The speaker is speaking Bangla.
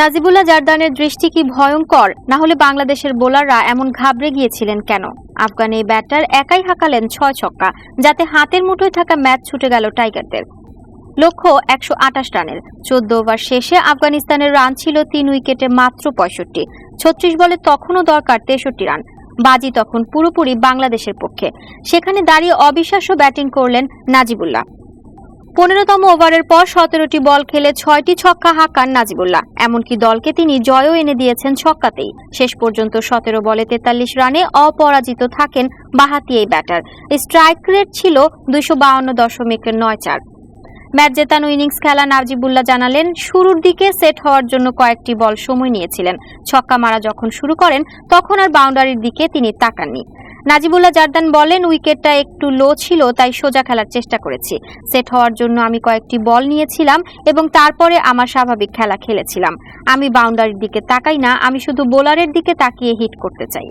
নাজিবুল্লাহ জারদানের দৃষ্টি কি ভয়ঙ্কর? না হলে বাংলাদেশের বোলাররা এমন ঘাবড়ে গিয়েছিলেন কেন? আফগান এই ব্যাটার একাই হাঁকালেন ছয় ছক্কা, যাতে হাতের মুঠোয় থাকা ম্যাচ ছুটে গেল টাইগারদের। লক্ষ্য একশো আঠাশ রানের। চোদ্দ ওভার শেষে আফগানিস্তানের রান ছিল তিন উইকেটে মাত্র পঁয়ষট্টি। ছত্রিশ বলে তখনও দরকার তেষট্টি রান। বাজি তখন পুরোপুরি বাংলাদেশের পক্ষে। সেখানে দাঁড়িয়ে অবিশ্বাস্য ব্যাটিং করলেন নাজিবুল্লাহ। পনেরোতম ওভারের পর সতেরোটি বল খেলে ছয়টি ছক্কা হাঁকান নাজিবুল্লাহ। এমনকি দলকে তিনি জয়ও এনে দিয়েছেন ছক্কাতেই। শেষ পর্যন্ত সতেরো বলে তেতাল্লিশ রানে অপরাজিত থাকেন বাহাতি এই ব্যাটার। স্ট্রাইক রেট ছিল দুইশো বাউন্ন দশমিক নয় চার। ম্যাচ জেতানো ইনিংস খেলা নাজিবুল্লাহ জানালেন, শুরুর দিকে সেট হওয়ার জন্য কয়েকটি বল সময় নিয়েছিলেন। ছক্কা মারা যখন শুরু করেন, তখন আর বাউন্ডারির দিকে তিনি তাকাননি। নাজিবুল্লাহ জার্দান বলেন, উইকেটটা একটু লো ছিল, তাই সোজা খেলার চেষ্টা করেছি। সেট হওয়ার জন্য আমি কয়েকটি বল নিয়েছিলাম এবং তারপরে আমার স্বাভাবিক খেলা খেলেছিলাম। আমি বাউন্ডারির দিকে তাকাই না, আমি শুধু বোলারের দিকে তাকিয়ে হিট করতে চাই।